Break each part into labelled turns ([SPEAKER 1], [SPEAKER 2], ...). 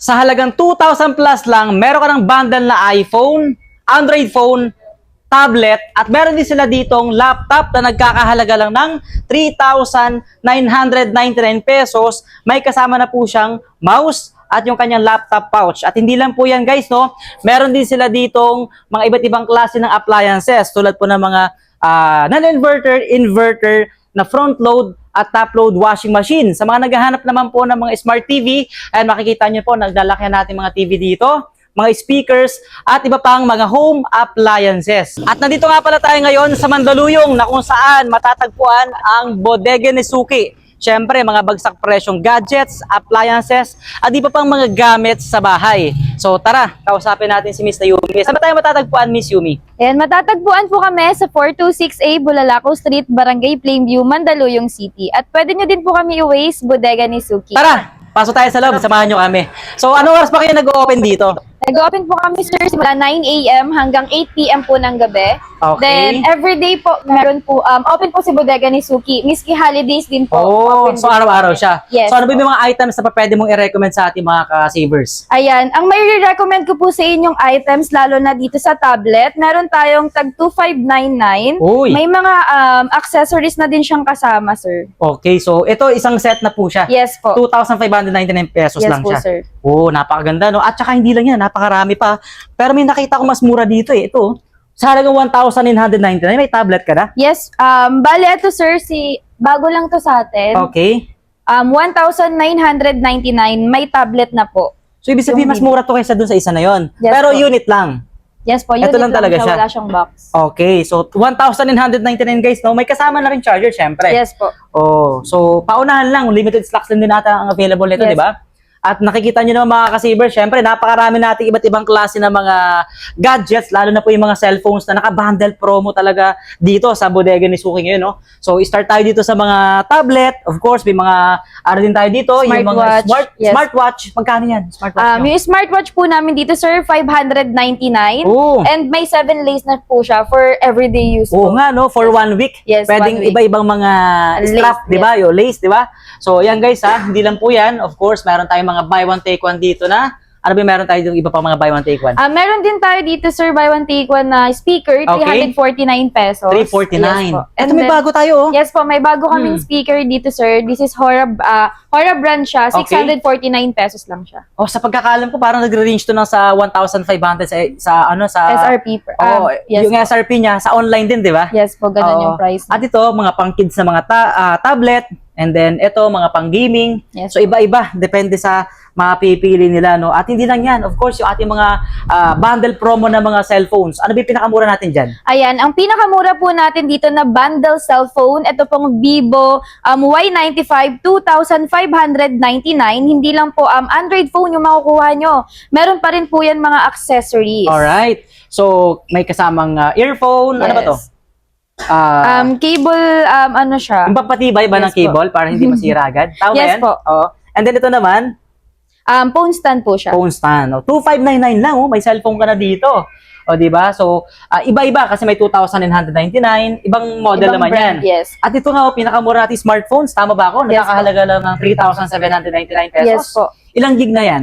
[SPEAKER 1] Sa halagang 2,000 plus lang, meron ka ng bundle na iPhone, Android phone, tablet, at meron din sila ditong laptop na nagkakahalaga lang ng 3,999 pesos. May kasama na po siyang mouse at yung kanyang laptop pouch. At hindi lang po yan guys, no? Meron din sila ditong mga iba't ibang klase ng appliances tulad po ng mga ah, non-inverter, inverter na front load at top load washing machine. Sa mga naghahanap naman po ng mga smart TV, ayan makikita nyo po, naglalakyan natin mga TV dito mga speakers, at iba pang mga home appliances. At nandito nga pala tayo ngayon sa Mandaluyong na kung saan matatagpuan ang Bodega ni Suki. Siyempre, mga bagsak presyong gadgets, appliances, at iba pang mga gamit sa bahay. So tara, kausapin natin si Miss Yumi. Saan ba tayo matatagpuan, Miss Yumi?
[SPEAKER 2] Ayan, matatagpuan po kami sa 426A Bulalakaw Street, Barangay Plainview, Mandaluyong City. At pwede nyo din po kami i-waste Bodega ni Suki.
[SPEAKER 1] Tara, pasok tayo sa loob, samahan nyo kami. So anong oras pa kayo nag-open dito?
[SPEAKER 2] Nag-open po kami, sir, simula 9 a.m. hanggang 8 p.m. po ng gabi.
[SPEAKER 1] Okay.
[SPEAKER 2] Then, everyday po, meron po, um, open po si Bodega ni Suki. Miski holidays din po.
[SPEAKER 1] Oh,
[SPEAKER 2] open
[SPEAKER 1] so
[SPEAKER 2] po
[SPEAKER 1] araw-araw siya.
[SPEAKER 2] Yes.
[SPEAKER 1] So ano ba yung mga items na pa pwede mong i-recommend sa ating mga ka-savers?
[SPEAKER 2] Ayan, ang may recommend ko po sa inyong items, lalo na dito sa tablet, meron tayong tag 2599.
[SPEAKER 1] Uy.
[SPEAKER 2] May mga um, accessories na din siyang kasama, sir.
[SPEAKER 1] Okay, so ito isang set na po siya.
[SPEAKER 2] Yes po.
[SPEAKER 1] 2,599 pesos
[SPEAKER 2] yes
[SPEAKER 1] lang
[SPEAKER 2] po,
[SPEAKER 1] siya.
[SPEAKER 2] sir.
[SPEAKER 1] Oo, napakaganda, no? At saka hindi lang yan, napakarami pa. Pero may nakita ko mas mura dito eh. Ito, sa halagang 1,999, may tablet ka na?
[SPEAKER 2] Yes, um, bali ito sir, si, bago lang to sa atin.
[SPEAKER 1] Okay.
[SPEAKER 2] Um, 1,999, may tablet na po.
[SPEAKER 1] So, ibig sabihin, mas mura to kaysa dun sa isa na yon.
[SPEAKER 2] Yes
[SPEAKER 1] Pero
[SPEAKER 2] po.
[SPEAKER 1] unit lang.
[SPEAKER 2] Yes po,
[SPEAKER 1] Ito
[SPEAKER 2] unit
[SPEAKER 1] lang talaga siya.
[SPEAKER 2] Wala siyang box.
[SPEAKER 1] Okay, so 1,999 guys, no? May kasama na rin charger, syempre.
[SPEAKER 2] Yes po.
[SPEAKER 1] Oh, so paunahan lang, limited stocks din din natin ang available nito,
[SPEAKER 2] Yes.
[SPEAKER 1] di ba? At nakikita nyo naman mga ka-saver, syempre napakarami nating iba't ibang klase ng mga gadgets, lalo na po yung mga cellphones na naka-bundle promo talaga dito sa bodega ni Suki ngayon, no? So, start tayo dito sa mga tablet, of course, may mga, ano din tayo dito, yung mga
[SPEAKER 2] Smartwatch,
[SPEAKER 1] smart,
[SPEAKER 2] yes.
[SPEAKER 1] smartwatch, magkano yan? Smartwatch
[SPEAKER 2] Um,
[SPEAKER 1] nyo?
[SPEAKER 2] yung smartwatch po namin dito sir, 599.
[SPEAKER 1] Oo.
[SPEAKER 2] And may 7 lace na po siya for everyday use
[SPEAKER 1] Oo
[SPEAKER 2] po.
[SPEAKER 1] nga, no? For one week.
[SPEAKER 2] Yes,
[SPEAKER 1] Pwedeng iba-ibang mga strap, di ba? Yung lace, di ba? So, yan guys, ha? Hindi lang po yan. Of course, meron tayong mga buy one, take one dito na. Ano ba meron tayo yung iba pa mga buy one, take one?
[SPEAKER 2] Ah, meron din tayo dito sir, buy one take one na speaker,
[SPEAKER 1] Okay.
[SPEAKER 2] 349 pesos.
[SPEAKER 1] 349.
[SPEAKER 2] Yes po.
[SPEAKER 1] Ito may
[SPEAKER 2] then-
[SPEAKER 1] bago tayo, oh.
[SPEAKER 2] Yes po, may bago kaming
[SPEAKER 1] Hmm.
[SPEAKER 2] speaker dito, sir. This is Hora, uh, Hora brand siya.
[SPEAKER 1] Okay.
[SPEAKER 2] 649 pesos lang siya.
[SPEAKER 1] Oh, sa pagkakalam ko, parang nagre-range to ng sa 1,500 sa, sa ano, sa...
[SPEAKER 2] SRP. per- um, yes,
[SPEAKER 1] yung
[SPEAKER 2] po.
[SPEAKER 1] SRP niya, sa online din, di ba?
[SPEAKER 2] Yes po, ganun
[SPEAKER 1] Oo.
[SPEAKER 2] yung price.
[SPEAKER 1] At ito, mga pang-kids na mga ta- ah, tablet, and then ito, mga pang-gaming.
[SPEAKER 2] Yes
[SPEAKER 1] So, iba-iba, depende sa mga pipili nila, no? At hindi lang yan, of course, yung ating mga ah, bundle promo na mga cellphones. Ano ba yung pinakamura natin dyan?
[SPEAKER 2] Ayan, ang pinakamura po natin dito na bundle cellphone, ito pong Vivo um, Y95 2,599. Hindi lang po um, Android phone yung makukuha nyo. Meron pa rin po yan mga accessories.
[SPEAKER 1] Alright. So, may kasamang ah, earphone. Ano ba to? Ah,
[SPEAKER 2] Um, cable, um, ano siya?
[SPEAKER 1] yung pampatibay ba ng
[SPEAKER 2] yes po.
[SPEAKER 1] cable para hindi masira agad? Tama
[SPEAKER 2] Yes
[SPEAKER 1] yan?
[SPEAKER 2] po.
[SPEAKER 1] Oo. And then ito naman,
[SPEAKER 2] Um, phone stand po siya.
[SPEAKER 1] phone stand. Oh, 2599 lang, oh. may cellphone ka na dito. O, di ba? So, ah, iba-iba kasi may 2,999. Ibang model
[SPEAKER 2] Ibang
[SPEAKER 1] naman
[SPEAKER 2] brand,
[SPEAKER 1] yan.
[SPEAKER 2] Yes.
[SPEAKER 1] At ito nga, oh, pinakamura nating smartphones. Tama ba ako?
[SPEAKER 2] Yes
[SPEAKER 1] Nakakahalaga lang ng 3,799 pesos.
[SPEAKER 2] Yes po.
[SPEAKER 1] Ilang gig na yan?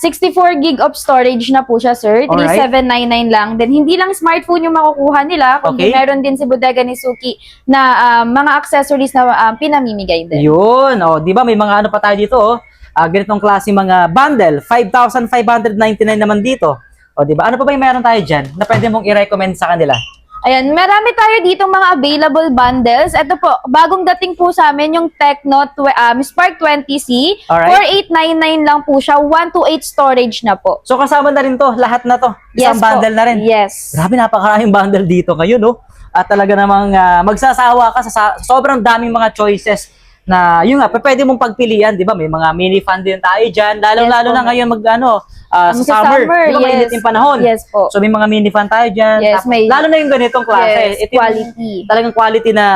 [SPEAKER 2] 64 gig of storage na po siya, sir.
[SPEAKER 1] Alright.
[SPEAKER 2] 3799 lang. Then, hindi lang smartphone yung makukuha nila,
[SPEAKER 1] Okay.
[SPEAKER 2] kundi meron din si Bodega ni Suki na um, mga accessories na um, pinamimigay din.
[SPEAKER 1] Yun. O, di ba? May mga ano pa tayo dito, oh. Ah, ganitong klase mga bundle. 5,599 naman dito. O, di ba? Ano pa ba yung meron tayo dyan na pwede mong i-recommend sa kanila?
[SPEAKER 2] Ayan, marami tayo dito mga available bundles. Ito po, bagong dating po sa amin yung Tecno um, Spark 20C.
[SPEAKER 1] Alright.
[SPEAKER 2] 4899 lang po siya. 128 storage na po.
[SPEAKER 1] So, kasama na rin to. Lahat na to. Isang
[SPEAKER 2] po.
[SPEAKER 1] bundle na rin.
[SPEAKER 2] Yes.
[SPEAKER 1] Grabe, napakaraming bundle dito ngayon, no? At talaga namang ah, magsasawa ka sa, sa sobrang daming mga choices na yun nga, pwede mong pagpilian, di ba? May mga mini fan din tayo dyan. Lalo-lalo
[SPEAKER 2] Yes po.
[SPEAKER 1] na ngayon mag, ano, ah, sa
[SPEAKER 2] Sa
[SPEAKER 1] summer.
[SPEAKER 2] summer,
[SPEAKER 1] Di ba, mainit
[SPEAKER 2] yes.
[SPEAKER 1] yung panahon.
[SPEAKER 2] Yes po.
[SPEAKER 1] So, may mga mini fan tayo dyan.
[SPEAKER 2] Yes,
[SPEAKER 1] Tapos,
[SPEAKER 2] may-
[SPEAKER 1] Lalo na yung ganitong klase.
[SPEAKER 2] Yes,
[SPEAKER 1] Ito yung
[SPEAKER 2] quality.
[SPEAKER 1] Talagang quality na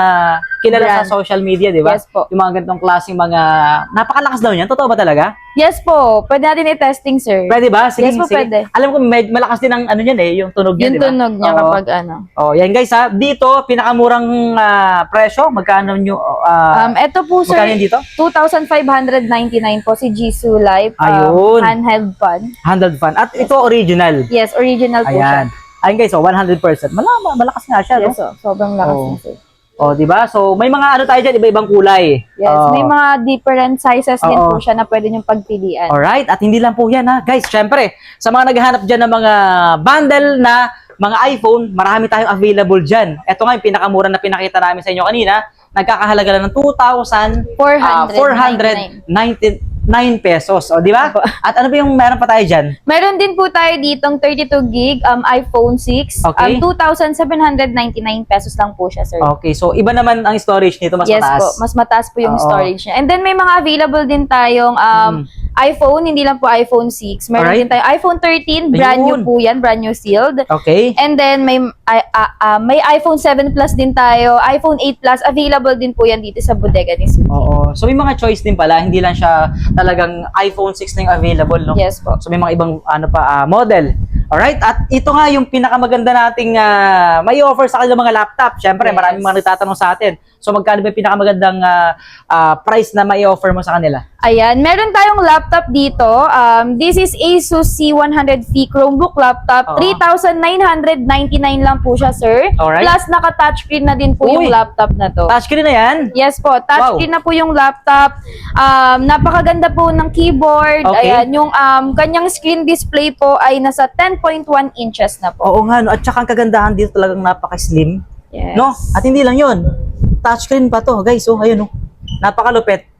[SPEAKER 1] kilala
[SPEAKER 2] brand.
[SPEAKER 1] sa social media, di ba?
[SPEAKER 2] Yes po.
[SPEAKER 1] Yung mga ganitong klaseng mga, napakalakas daw niyan. Totoo ba talaga?
[SPEAKER 2] Yes po. Pwede natin i-testing, sir.
[SPEAKER 1] Pwede ba? Sige,
[SPEAKER 2] Yes po,
[SPEAKER 1] sige.
[SPEAKER 2] pwede.
[SPEAKER 1] Alam ko, med- malakas din ang ano niyan eh, yung tunog niya,
[SPEAKER 2] Yung
[SPEAKER 1] di ba?
[SPEAKER 2] tunog niya
[SPEAKER 1] Oo.
[SPEAKER 2] kapag ano.
[SPEAKER 1] Oh, yan guys ha. Dito, pinakamurang ah, presyo. Magkano nyo, ah,
[SPEAKER 2] Um, ito po, sir.
[SPEAKER 1] magkano yun dito?
[SPEAKER 2] 2,599 po si Jisoo Life. um,
[SPEAKER 1] Ayun.
[SPEAKER 2] handheld fan.
[SPEAKER 1] Handled fan. At ito, original.
[SPEAKER 2] Yes, original po siya.
[SPEAKER 1] Ayan. Ayun guys, oh, 100%. Malama, malakas nga siya, no?
[SPEAKER 2] Yes, oh, sobrang lakas
[SPEAKER 1] Oo.
[SPEAKER 2] niya, sir.
[SPEAKER 1] Oh, di ba? So, may mga ano tayo dyan, iba-ibang kulay.
[SPEAKER 2] Yes,
[SPEAKER 1] Oh.
[SPEAKER 2] may mga different sizes din po siya na pwede niyong pagpilian.
[SPEAKER 1] Alright, at hindi lang po yan ha. Guys, syempre, sa mga naghahanap dyan ng mga bundle na mga iPhone, marami tayong available dyan. Ito nga yung pinakamura na pinakita namin sa inyo kanina. Nagkakahalaga lang ng 2,499 pesos. O, di ba?
[SPEAKER 2] Opo.
[SPEAKER 1] At ano ba yung meron pa tayo dyan?
[SPEAKER 2] Meron din po tayo ditong 32 gig um, iPhone 6.
[SPEAKER 1] Okay.
[SPEAKER 2] Um, 2,799 pesos lang po siya, sir.
[SPEAKER 1] Okay, so iba naman ang storage nito, mas
[SPEAKER 2] yes
[SPEAKER 1] mataas.
[SPEAKER 2] po, mas mataas po yung
[SPEAKER 1] Oo.
[SPEAKER 2] storage niya. And then may mga available din tayong um, iPhone, hindi lang po iPhone 6. Meron.
[SPEAKER 1] Alright.
[SPEAKER 2] din tayong iPhone 13, brand new
[SPEAKER 1] Ayun.
[SPEAKER 2] po yan, brand new sealed.
[SPEAKER 1] Okay.
[SPEAKER 2] And then may ah, ah, ah, may iPhone 7 Plus din tayo, iPhone 8 Plus available din po yan dito sa bodega ni Suki.
[SPEAKER 1] Oo. So may mga choice din pala, hindi lang siya talagang iPhone 6 na yung available, no?
[SPEAKER 2] Yes po.
[SPEAKER 1] So may mga ibang ano pa ah, model. Alright, at ito nga yung pinakamaganda nating ah, may offer sa kanilang mga laptop. Syempre,
[SPEAKER 2] Yes.
[SPEAKER 1] maraming mga nagtatanong sa atin. So magkano ba yung pinakamagandang ah, ah, price na may offer mo sa kanila?
[SPEAKER 2] Ayan, meron tayong laptop dito. Um, this is Asus C100V Chromebook laptop.
[SPEAKER 1] Oo.
[SPEAKER 2] 3,999 lang po siya, sir.
[SPEAKER 1] Alright.
[SPEAKER 2] Plus, naka-touchscreen na din po
[SPEAKER 1] Uy.
[SPEAKER 2] yung laptop na to.
[SPEAKER 1] Touchscreen na yan.
[SPEAKER 2] Yes po, touchscreen na po yung laptop. Um, napakaganda po ng keyboard.
[SPEAKER 1] Okay.
[SPEAKER 2] Ayan, yung um, kanyang screen display po ay nasa 10.1 inches na po.
[SPEAKER 1] Oo nga, no? at saka ang kagandahan dito talagang napaka-slim.
[SPEAKER 2] Yes.
[SPEAKER 1] No? At hindi lang yun. Touchscreen pa to, guys. Oh, ayun, oh. Napakalupit.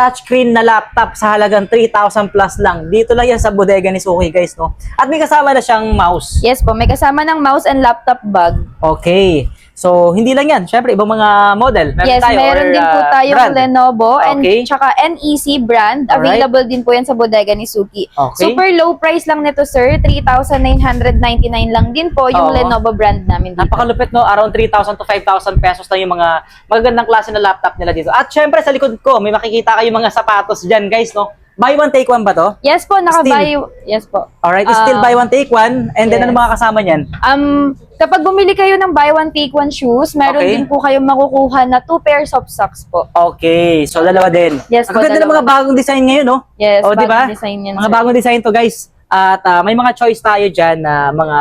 [SPEAKER 1] Touchscreen na laptop sa halagang 3,000 plus lang. Dito lang yan sa bodega ni Suki, guys, no? At may kasama na siyang mouse.
[SPEAKER 2] Yes po, may kasama ng mouse and laptop bag.
[SPEAKER 1] Okay. So, hindi lang yan. Siyempre, ibang mga model. Meron
[SPEAKER 2] yes,
[SPEAKER 1] tayo
[SPEAKER 2] meron
[SPEAKER 1] or,
[SPEAKER 2] din po
[SPEAKER 1] uh,
[SPEAKER 2] tayong
[SPEAKER 1] brand.
[SPEAKER 2] Lenovo and
[SPEAKER 1] Okay.
[SPEAKER 2] tsaka NEC brand.
[SPEAKER 1] Alright.
[SPEAKER 2] Available din po yan sa bodega ni Suki.
[SPEAKER 1] Okay.
[SPEAKER 2] Super low price lang nito, sir. 3,999 lang din po yung
[SPEAKER 1] Oo.
[SPEAKER 2] Lenovo brand namin dito.
[SPEAKER 1] Napakalupit, no? Around 3,000 to 5,000 pesos lang yung mga magagandang klase na laptop nila dito. At syempre, sa likod ko, may makikita kayo mga sapatos dyan, guys, no? Buy one, take one ba to?
[SPEAKER 2] Yes po, naka-buy. Yes po.
[SPEAKER 1] Alright, it's still
[SPEAKER 2] Ah,
[SPEAKER 1] buy one, take one. And then,
[SPEAKER 2] yes.
[SPEAKER 1] ano mga kasama niyan?
[SPEAKER 2] Um, kapag bumili kayo ng buy one take one shoes, meron
[SPEAKER 1] Okay.
[SPEAKER 2] din po kayong makukuha na two pairs of socks po.
[SPEAKER 1] Okay, so dalawa din.
[SPEAKER 2] Yes
[SPEAKER 1] Ang
[SPEAKER 2] po,
[SPEAKER 1] ganda ng mga bagong design ngayon, no?
[SPEAKER 2] Yes,
[SPEAKER 1] O, di ba?
[SPEAKER 2] bagong design yan,
[SPEAKER 1] Mga
[SPEAKER 2] sir.
[SPEAKER 1] bagong design to, guys. At ah, may mga choice tayo dyan na mga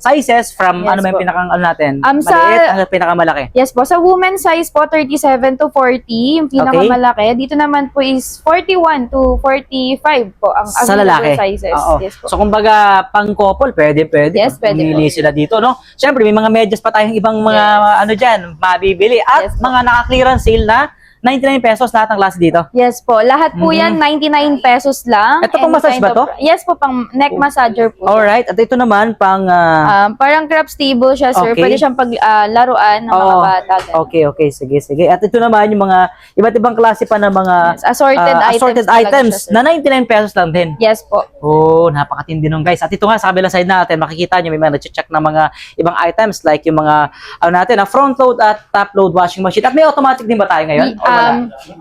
[SPEAKER 1] sizes from
[SPEAKER 2] Yes
[SPEAKER 1] ano ba yung pinakang ano natin?
[SPEAKER 2] Um, sa-
[SPEAKER 1] Maliit hanggang pinakamalaki.
[SPEAKER 2] Yes po, sa women's size po 37 to 40, yung pinakamalaki. Dito naman po is 41 to 45 po ang
[SPEAKER 1] Sa lalaki.
[SPEAKER 2] sizes.
[SPEAKER 1] Oo.
[SPEAKER 2] Yes po.
[SPEAKER 1] So kumbaga pang couple, pwede, pwede.
[SPEAKER 2] Yes, pwede
[SPEAKER 1] Pumili
[SPEAKER 2] po.
[SPEAKER 1] sila dito, no? Siyempre, may mga medyas pa tayong ibang mga ano dyan, mabibili. At
[SPEAKER 2] Yes po.
[SPEAKER 1] mga naka-clearance sale na 99 pesos lahat ng klase dito.
[SPEAKER 2] Yes po, lahat po yan 99 pesos lang.
[SPEAKER 1] Mm-hmm. Ito pang
[SPEAKER 2] Any
[SPEAKER 1] massage ba to?
[SPEAKER 2] of- yes po, pang neck massager po.
[SPEAKER 1] Alright, at ito naman pang ah,
[SPEAKER 2] Um, parang crab stable siya, sir.
[SPEAKER 1] Okay.
[SPEAKER 2] Pwede siyang pag ah, laruan ng mga
[SPEAKER 1] Oo.
[SPEAKER 2] bata. ganun.
[SPEAKER 1] Okay, okay, sige, sige. At ito naman yung mga iba't ibang klase pa ng mga
[SPEAKER 2] Yes, assorted
[SPEAKER 1] ah,
[SPEAKER 2] items.
[SPEAKER 1] assorted
[SPEAKER 2] talaga
[SPEAKER 1] items
[SPEAKER 2] siya, sir.
[SPEAKER 1] na 99 pesos lang din.
[SPEAKER 2] Yes po.
[SPEAKER 1] Oh, napakatindi nung guys. At ito nga sa kabilang side natin, makikita nyo may mga nag-check ng mga ibang items like yung mga ano natin, na front load at top load washing machine. At may automatic din ba tayo ngayon? Wala?
[SPEAKER 2] Um,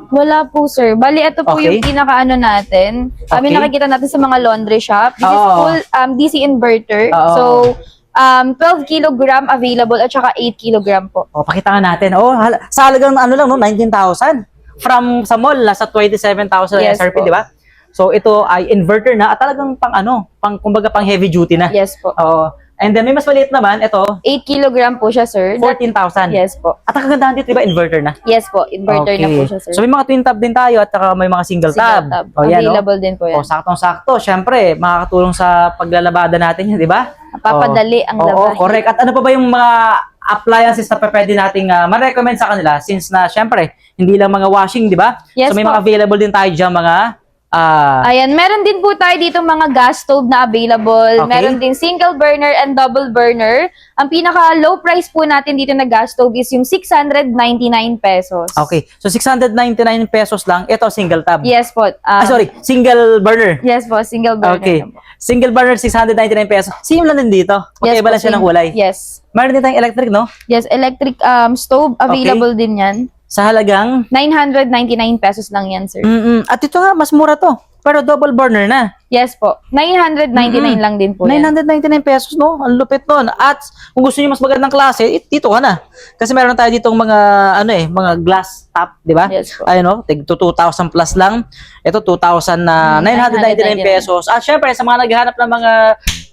[SPEAKER 2] wala po, sir. Bali, ito po
[SPEAKER 1] Okay.
[SPEAKER 2] yung pinaka-ano natin. Kami
[SPEAKER 1] Okay.
[SPEAKER 2] nakikita natin sa mga laundry shop. This is
[SPEAKER 1] Oo.
[SPEAKER 2] full um, DC inverter.
[SPEAKER 1] Oo.
[SPEAKER 2] So, um, 12 kilogram available at saka 8 kilogram po.
[SPEAKER 1] O, pakita nga natin. Oh, hal- sa halagang ano lang, no, 19,000. From sa mall, nasa 27,000
[SPEAKER 2] Yes
[SPEAKER 1] SRP,
[SPEAKER 2] po.
[SPEAKER 1] di ba? So, ito ay inverter na at talagang pang ano, pang, kumbaga pang heavy duty na.
[SPEAKER 2] Yes po.
[SPEAKER 1] Oo. And then, may mas maliit naman, ito,
[SPEAKER 2] 8 kilogram po siya, sir. That-
[SPEAKER 1] 14,000.
[SPEAKER 2] yes po.
[SPEAKER 1] At ang kagandahan dito, di ba, inverter na?
[SPEAKER 2] Yes po. Inverter na po siya, sir.
[SPEAKER 1] So, may mga twin tab din tayo at saka may mga single,
[SPEAKER 2] Single
[SPEAKER 1] tab.
[SPEAKER 2] tab.
[SPEAKER 1] O, yan, no?
[SPEAKER 2] Available din po
[SPEAKER 1] O,
[SPEAKER 2] yan.
[SPEAKER 1] saktong-sakto. Siyempre, makakatulong sa paglalabada natin yun, di ba?
[SPEAKER 2] Papadali ang
[SPEAKER 1] Oo,
[SPEAKER 2] labahin.
[SPEAKER 1] correct. At ano pa ba yung mga appliances na pwede nating ah, ma-recommend sa kanila since na, siyempre, hindi lang mga washing, di ba?
[SPEAKER 2] Yes
[SPEAKER 1] so, may
[SPEAKER 2] po.
[SPEAKER 1] mga available din tayo dyan, mga ah,
[SPEAKER 2] Ayan, meron din po tayo dito mga gas stove na available.
[SPEAKER 1] Okay.
[SPEAKER 2] Meron din single burner and double burner. Ang pinaka low price po natin dito na gas stove is yung 699 pesos.
[SPEAKER 1] okay. So, 699 pesos lang. Ito, single tab.
[SPEAKER 2] Yes po. um,
[SPEAKER 1] ah, sorry, single burner.
[SPEAKER 2] Yes po, single burner.
[SPEAKER 1] Okay. Single burner, 699 pesos. Same lang din dito.
[SPEAKER 2] Yes
[SPEAKER 1] Magkaiba
[SPEAKER 2] po,
[SPEAKER 1] lang siya ng kulay.
[SPEAKER 2] Yes.
[SPEAKER 1] Meron din tayong electric, no?
[SPEAKER 2] Yes, electric um, stove available din yan.
[SPEAKER 1] Sa
[SPEAKER 2] halagang999 pesos lang yan, sir.
[SPEAKER 1] mm At ito nga, mas mura to. Pero double burner na.
[SPEAKER 2] Yes po. 999
[SPEAKER 1] Mm-mm.
[SPEAKER 2] lang din po yan.
[SPEAKER 1] 999 pesos, no? Ang lupit nun. At kung gusto niyo mas magandang klase, it, dito ka na. Kasi meron tayo ditong mga, ano eh, mga glass top, di ba?
[SPEAKER 2] Yes po.
[SPEAKER 1] Ayun, no? Tig to 2,000 plus lang. Ito, 2,000 na
[SPEAKER 2] Mm,
[SPEAKER 1] 999
[SPEAKER 2] 999
[SPEAKER 1] pesos. At syempre, sa mga naghahanap ng mga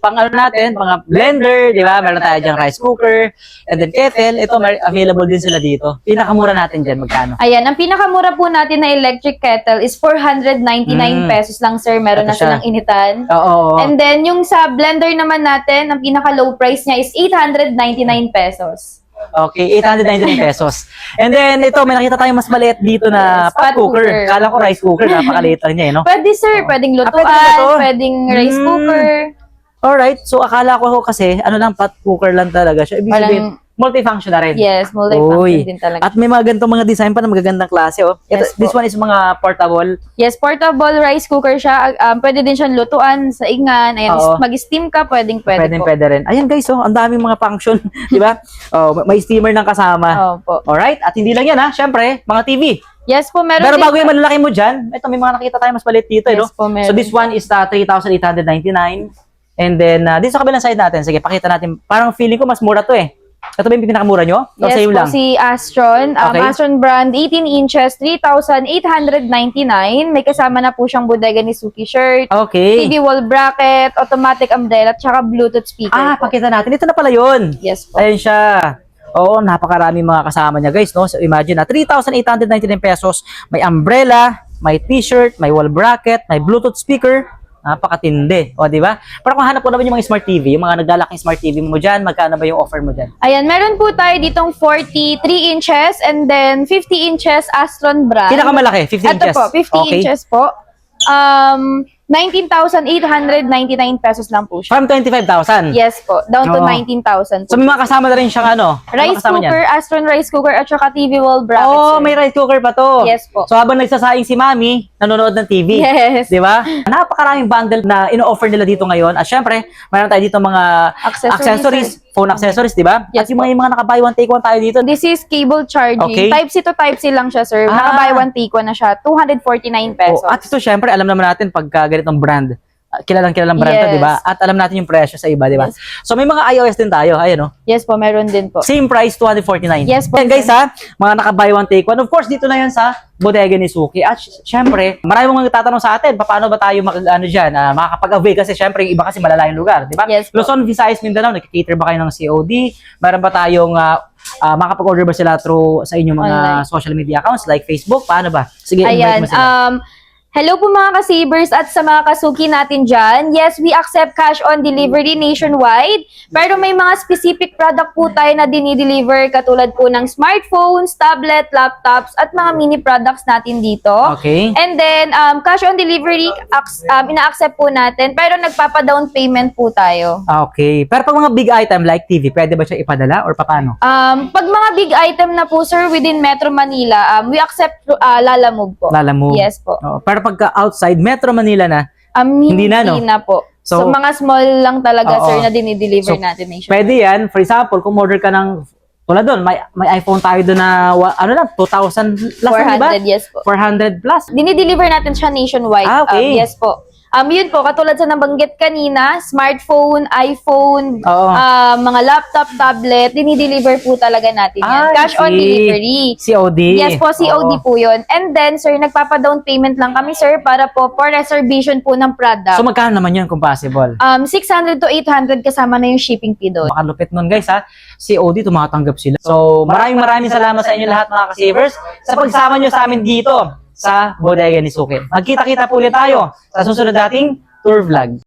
[SPEAKER 1] pang ano natin, mga blender, di ba? Meron tayo dyan rice cooker, and then kettle. Ito, available din sila dito. Pinakamura natin dyan, magkano?
[SPEAKER 2] Ayan, ang pinakamura po natin na electric kettle is 499
[SPEAKER 1] Mm.
[SPEAKER 2] pesos lang, sir. Meron
[SPEAKER 1] Ito
[SPEAKER 2] na
[SPEAKER 1] siya.
[SPEAKER 2] silang initan.
[SPEAKER 1] Oo.
[SPEAKER 2] And then, yung sa blender naman natin, ang pinaka-low price niya is 899 pesos.
[SPEAKER 1] Okay, 899 pesos. And then, ito, may nakita tayong mas maliit dito na
[SPEAKER 2] Yes,
[SPEAKER 1] pot
[SPEAKER 2] pot
[SPEAKER 1] cooker.
[SPEAKER 2] cooker.
[SPEAKER 1] Kala ko rice cooker, napakaliit lang niya, eh, no?
[SPEAKER 2] Pwede, sir. Pwedeng
[SPEAKER 1] Ah,
[SPEAKER 2] lutuan,
[SPEAKER 1] pwede
[SPEAKER 2] pwedeng rice
[SPEAKER 1] Mm.
[SPEAKER 2] cooker.
[SPEAKER 1] Alright, so akala ko kasi, ano lang, pot cooker lang talaga siya. Ibig sabihin, multifunction na rin.
[SPEAKER 2] Yes, multi-function
[SPEAKER 1] Uy.
[SPEAKER 2] din talaga.
[SPEAKER 1] At may mga ganitong mga design pa na magagandang klase, oh. Ito,
[SPEAKER 2] Yes po.
[SPEAKER 1] this one is mga portable.
[SPEAKER 2] Yes, portable rice cooker siya. Um, pwede din siyang lutuan sa ingan. Ayan,
[SPEAKER 1] Oo.
[SPEAKER 2] mag-steam ka, pwedeng pwede,
[SPEAKER 1] Pwede,
[SPEAKER 2] po.
[SPEAKER 1] pwede rin. Ayan guys, oh, ang daming mga function, di ba? Oh, may steamer ng kasama.
[SPEAKER 2] Opo.
[SPEAKER 1] Alright, at hindi lang yan ha, syempre, mga TV.
[SPEAKER 2] Yes po, meron
[SPEAKER 1] Pero
[SPEAKER 2] din-
[SPEAKER 1] bago yung malalaki mo dyan, ito may mga nakita tayo mas maliit dito, eh, no?
[SPEAKER 2] Yes po, meron.
[SPEAKER 1] So this one is uh, 3,899. And then, uh, dito sa kabilang side natin, sige, pakita natin. Parang feeling ko mas mura to eh. Ito ba yung pinakamura nyo? O
[SPEAKER 2] Yes
[SPEAKER 1] same
[SPEAKER 2] po,
[SPEAKER 1] lang?
[SPEAKER 2] si Astron. Um,
[SPEAKER 1] Okay.
[SPEAKER 2] Astron brand, 18 inches, 3,899. May kasama na po siyang bodega ni Suki shirt,
[SPEAKER 1] Okay.
[SPEAKER 2] TV wall bracket, automatic umbrella, at saka Bluetooth speaker
[SPEAKER 1] Ah,
[SPEAKER 2] po.
[SPEAKER 1] pakita natin. Ito na pala yun.
[SPEAKER 2] Yes po.
[SPEAKER 1] Ayan siya. Oo, napakarami mga kasama niya guys, no? So imagine na 3,899 pesos, may umbrella, may t-shirt, may wall bracket, may Bluetooth speaker. Napakatindi. O, di ba? Pero kung hanap ko naman yung mga smart TV, yung mga naglalaking smart TV mo dyan, magkano ba yung offer mo dyan?
[SPEAKER 2] Ayan, meron po tayo ditong 43 inches and then 50 inches Astron brand.
[SPEAKER 1] Pinakamalaki, 15
[SPEAKER 2] Ito
[SPEAKER 1] inches.
[SPEAKER 2] po, 50
[SPEAKER 1] okay.
[SPEAKER 2] inches po. Um, 19,899 pesos lang po siya.
[SPEAKER 1] From 25,000.
[SPEAKER 2] Yes po, down to
[SPEAKER 1] Oo.
[SPEAKER 2] 19,000
[SPEAKER 1] So may mga kasama na rin siyang ano?
[SPEAKER 2] Rice
[SPEAKER 1] kasama niyan?
[SPEAKER 2] cooker, Astron rice cooker, at saka TV wall bracket.
[SPEAKER 1] Oh,
[SPEAKER 2] sir.
[SPEAKER 1] may rice cooker pa to.
[SPEAKER 2] Yes po.
[SPEAKER 1] So habang nagsasaing si Mami, nanonood ng TV.
[SPEAKER 2] Yes.
[SPEAKER 1] Di ba? Napakaraming bundle na ino-offer nila dito ngayon. At syempre, mayroon tayo dito mga
[SPEAKER 2] Accessories,
[SPEAKER 1] accessories, phone accessories, di ba?
[SPEAKER 2] Yes
[SPEAKER 1] At yung mga, yung mga naka-buy one take one tayo dito.
[SPEAKER 2] This is cable charging.
[SPEAKER 1] Okay.
[SPEAKER 2] Type C to Type C lang siya, sir.
[SPEAKER 1] Ah.
[SPEAKER 2] Naka-buy one, take one na siya. 249 pesos.
[SPEAKER 1] Oh, at ito syempre, alam naman natin pagka ganitong brand, kilalang kilalang brand
[SPEAKER 2] Yes.
[SPEAKER 1] di ba? At alam natin yung presyo sa iba, di ba?
[SPEAKER 2] Yes.
[SPEAKER 1] So may mga iOS din tayo, ayan oh.
[SPEAKER 2] yes po, meron din po.
[SPEAKER 1] Same price, 249.
[SPEAKER 2] Yes po,
[SPEAKER 1] Yan guys ha, mga naka-buy one take one. Of course, dito na yan sa bodega ni Suki. At sy- syempre, marami mga tatanong sa atin, paano ba tayo mag, ano dyan, ah, makakapag-avail kasi syempre, yung iba kasi malalayong lugar, di ba?
[SPEAKER 2] Yes po.
[SPEAKER 1] Luzon, Visayas, Mindanao, nagkikater ba kayo ng COD? Meron ba tayong, ah, ah, makakapag-order ba sila through sa inyong mga
[SPEAKER 2] Online.
[SPEAKER 1] social media accounts like Facebook? Paano ba? Sige, invite
[SPEAKER 2] Ayan.
[SPEAKER 1] mo sila.
[SPEAKER 2] Um, hello po mga ka-savers at sa mga kasuki natin dyan. Yes, we accept cash on delivery nationwide. Pero may mga specific product po tayo na dinideliver katulad po ng smartphones, tablet, laptops, at mga mini products natin dito.
[SPEAKER 1] okay.
[SPEAKER 2] And then, um, cash on delivery, um, ina-accept po natin. Pero nagpapa-down payment po tayo.
[SPEAKER 1] Okay. Pero pag mga big item like TV, pwede ba siya ipadala or paano?
[SPEAKER 2] Um, pag mga big item na po, sir, within Metro Manila, um, we accept uh, Lalamove po.
[SPEAKER 1] Lalamove.
[SPEAKER 2] Yes po.
[SPEAKER 1] Oo. Pero pagka outside Metro Manila na,
[SPEAKER 2] Um,
[SPEAKER 1] Hindi na, no?
[SPEAKER 2] po. So,
[SPEAKER 1] So-
[SPEAKER 2] mga small lang talaga,
[SPEAKER 1] Oo.
[SPEAKER 2] sir, na dinideliver
[SPEAKER 1] So,
[SPEAKER 2] natin nation.
[SPEAKER 1] Pwede yan. For example, kung order ka ng, tulad doon, may, may iPhone tayo doon na, ano lang, 2,000 plus lang, di ba?
[SPEAKER 2] 400, yes po.
[SPEAKER 1] 400 plus.
[SPEAKER 2] Dinideliver natin siya nationwide.
[SPEAKER 1] Ah, okay.
[SPEAKER 2] Um, yes po. Um, yun po, katulad sa nabanggit kanina, smartphone, iPhone,
[SPEAKER 1] Oo.
[SPEAKER 2] ah, mga laptop, tablet, dinideliver po talaga natin yan.
[SPEAKER 1] I
[SPEAKER 2] Cash on
[SPEAKER 1] see.
[SPEAKER 2] delivery.
[SPEAKER 1] COD.
[SPEAKER 2] Yes po, COD
[SPEAKER 1] Oo.
[SPEAKER 2] po yun. And then, sir, nagpapa-down payment lang kami, sir, para po for reservation po ng product.
[SPEAKER 1] So magkano naman yun kung possible?
[SPEAKER 2] um, 600 to 800 kasama na yung shipping fee doon.
[SPEAKER 1] Makalupit nun guys ha. COD tumatanggap sila. So maraming maraming salamat sa inyo lahat mga ka-savers sa pagsama nyo sa amin dito sa bodega ni Suki. Magkita-kita po ulit tayo sa susunod nating tour vlog.